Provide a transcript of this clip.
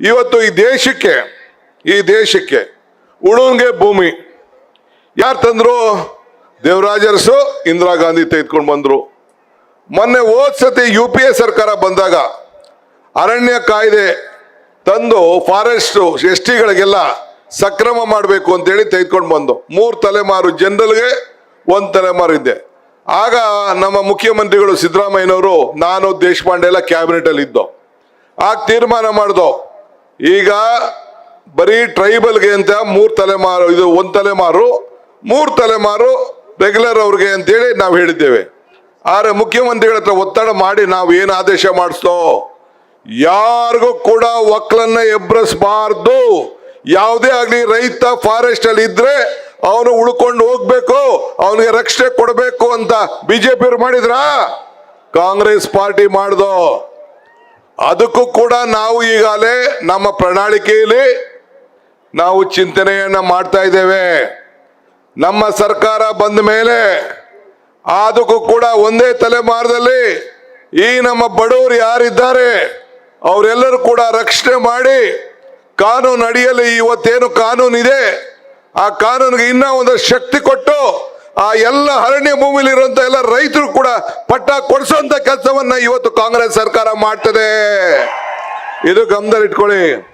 ಇವತ್ತು ಈ ದೇಶಕ್ಕೆ ಈ ದೇಶಕ್ಕೆ ಉಳುಂಗೆ ಭೂಮಿ. ಯಾರು ತಂದ್ರು? ದೇವರಾಜರ್ಸು, ಇಂದಿರಾ ಗಾಂಧಿ ತೆಗೆದುಕೊಂಡು ಬಂದ್ರು. ಮೊನ್ನೆ ಹೋದ್ ಸತಿ ಯು ಪಿ ಎ ಸರ್ಕಾರ ಬಂದಾಗ ಅರಣ್ಯ ಕಾಯ್ದೆ ತಂದು ಫಾರೆಸ್ಟ್ ಎಸ್ ಟಿಗಳಿಗೆಲ್ಲ ಸಕ್ರಮ ಮಾಡಬೇಕು ಅಂತೇಳಿ ತೆಗೆದುಕೊಂಡು ಬಂದು. ಮೂರು ತಲೆಮಾರು ಜನರಲ್ಗೆ, ಒಂದು ತಲೆಮಾರು ಇದ್ದೆ ಆಗ ನಮ್ಮ ಮುಖ್ಯಮಂತ್ರಿಗಳು ಸಿದ್ದರಾಮಯ್ಯನವರು, ನಾನು ದೇಶಪಾಂಡೆ ಎಲ್ಲ ಕ್ಯಾಬಿನೆಟ್ ಅಲ್ಲಿ ಇದ್ದೋ. ಆಗ ತೀರ್ಮಾನ ಮಾಡ್ದೋ. ಈಗ ಬರೀ ಟ್ರೈಬಲ್ಗೆ ಅಂತ ಮೂರು ತಲೆಮಾರು, ಇದು ಒಂದು ತಲೆಮಾರು, ಮೂರು ತಲೆಮಾರು ರೆಗ್ಯುಲರ್ ಅವ್ರಿಗೆ ಅಂತೇಳಿ ನಾವು ಹೇಳಿದ್ದೇವೆ. ಆದರೆ ಮುಖ್ಯಮಂತ್ರಿಗಳ ಹತ್ರ ಒತ್ತಡ ಮಾಡಿ ನಾವು ಏನು ಆದೇಶ ಮಾಡಿಸ್ತೋ ಯಾರಿಗೂ ಕೂಡ ಒಕ್ಕಲನ್ನ ಎಬ್ಬರಿಸಬಾರ್ದು ಯಾವುದೇ ಆಗಲಿ ರೈತ ಫಾರೆಸ್ಟ್ ಅಲ್ಲಿ ಇದ್ರೆ ಅವನು ಉಳ್ಕೊಂಡು ಹೋಗ್ಬೇಕು, ಅವನಿಗೆ ರಕ್ಷಣೆ ಕೊಡಬೇಕು ಅಂತ ಬಿಜೆಪಿ ಮಾಡಿದ್ರ? ಕಾಂಗ್ರೆಸ್ ಪಾರ್ಟಿ ಮಾಡ್ದೋ? ಅದಕ್ಕೂ ಕೂಡ ನಾವು ಈಗಾಗಲೇ ನಮ್ಮ ಪ್ರಣಾಳಿಕೆಯಲ್ಲಿ ನಾವು ಚಿಂತನೆಯನ್ನ ಮಾಡ್ತಾ ಇದ್ದೇವೆ. ನಮ್ಮ ಸರ್ಕಾರ ಬಂದ ಮೇಲೆ ಅದಕ್ಕೂ ಕೂಡ ಒಂದೇ ತಲೆಮಾರದಲ್ಲಿ ಈ ನಮ್ಮ ಬಡವರು ಯಾರಿದ್ದಾರೆ ಅವರೆಲ್ಲರೂ ಕೂಡ ರಕ್ಷಣೆ ಮಾಡಿ ಕಾನೂನು ಅಡಿಯಲ್ಲಿ ಇವತ್ತೇನು ಕಾನೂನಿದೆ, ಆ ಕಾನೂನಿಗೆ ಇನ್ನ ಒಂದು ಶಕ್ತಿ ಕೊಟ್ಟು ಆ ಎಲ್ಲ ಅರಣ್ಯ ಭೂಮಿಲಿ ಇರುವಂತ ಎಲ್ಲ ರೈತರು ಕೂಡ ಪಟ್ಟ ಕೊಡಿಸುವಂತ ಕೆಲಸವನ್ನ ಇವತ್ತು ಕಾಂಗ್ರೆಸ್ ಸರ್ಕಾರ ಮಾಡ್ತದೆ. ಇದು ಗಮನದಲ್ಲಿಟ್ಕೊಳ್ಳಿ.